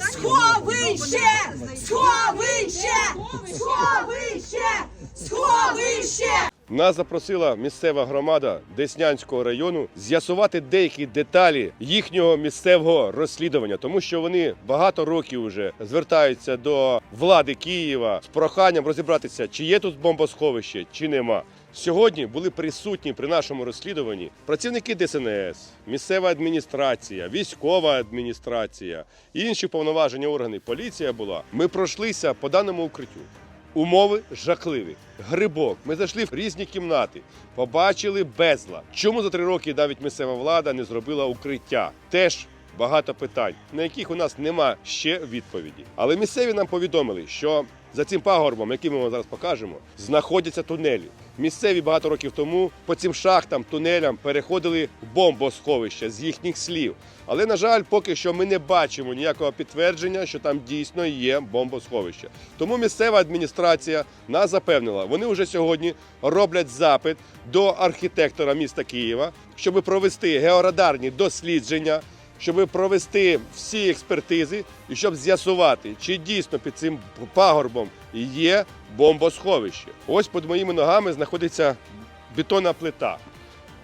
Сховище! Сховище! Сховище! Сховище! Нас запросила місцева громада Деснянського району з'ясувати деякі деталі їхнього місцевого розслідування, тому що вони багато років вже звертаються до влади Києва з проханням розібратися, чи є тут бомбосховище, чи нема. Сьогодні були присутні при нашому розслідуванні працівники ДСНС, місцева адміністрація, військова адміністрація, інші повноважені органи. Поліція була. Ми пройшлися по даному укриттю. Умови жахливі. Грибок. Ми зайшли в різні кімнати, побачили безла. Чому за три роки навіть місцева влада не зробила укриття? Теж багато питань, на яких у нас нема ще відповіді. Але місцеві нам повідомили, що за цим пагорбом, який ми вам зараз покажемо, знаходяться тунелі. Місцеві багато років тому по цим шахтам, тунелям переходили бомбосховища з їхніх слів. Але, на жаль, поки що ми не бачимо ніякого підтвердження, що там дійсно є бомбосховище. Тому місцева адміністрація нас запевнила, вони вже сьогодні роблять запит до архітектора міста Києва, щоб провести георадарні дослідження, щоб провести всі експертизи і щоб з'ясувати, чи дійсно під цим пагорбом є бомбосховище. Ось під моїми ногами знаходиться бетонна плита.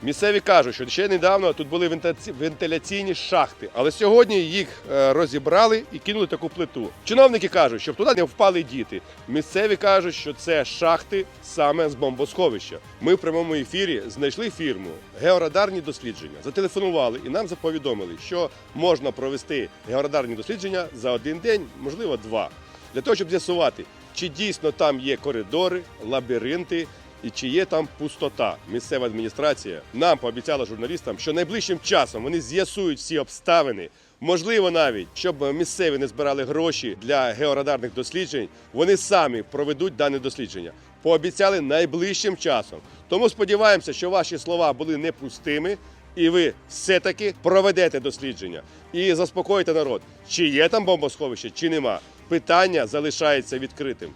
Місцеві кажуть, що ще недавно тут були вентиляці- вентиляційні шахти, але сьогодні їх е, розібрали і кинули таку плиту. Чиновники кажуть, щоб туди не впали діти. Місцеві кажуть, що це шахти саме з бомбосховища. Ми в прямому ефірі знайшли фірму георадарні дослідження, зателефонували і нам заповідомили, що можна провести георадарні дослідження за один день, можливо, два, для того, щоб з'ясувати, чи дійсно там є коридори, лабіринти і чи є там пустота. Місцева адміністрація нам пообіцяла журналістам, що найближчим часом вони з'ясують всі обставини. Можливо, навіть щоб місцеві не збирали гроші для георадарних досліджень, вони самі проведуть дане дослідження. Пообіцяли найближчим часом. Тому сподіваємося, що ваші слова були не пустими, і ви все-таки проведете дослідження і заспокоїте народ, чи є там бомбосховище, чи нема. Питання залишається відкритим.